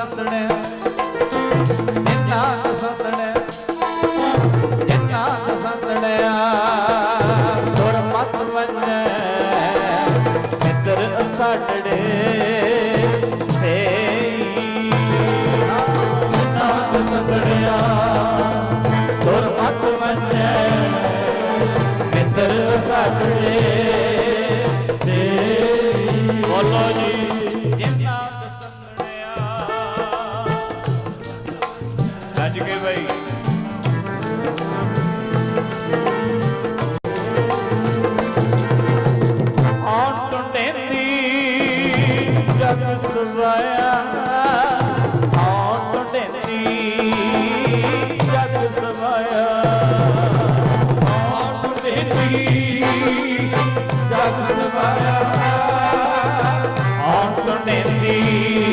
ਸੰਦੜੈ ਨਿਤਾਨ ਸੰਦੜੈ ਨਿਤਾਨ ਸੰਦੜਿਆ ਥੋੜ ਮਤ ਵੰਜੈ ਮਿੱਤਰ ਸਾਡੜੇ ਸੇ ਨਿਤਾਨ ਸੰਦੜਿਆ ਸੱਜ ਕੇ ਬਈ ਆਉਂ ਟੁੰਡੇਂਦੀ ਜਗ ਸਵਾਇਆ। ਆਉਂ ਟੁੰਡੇਂਦੀ ਜਗ ਸਵਾਇਆ। ਆਉਂ ਟੁੰਡੇਂਦੀ ਜਗ ਸਵਾਇਆ। ਆਉਂ ਟੁੰਡੇਂਦੀ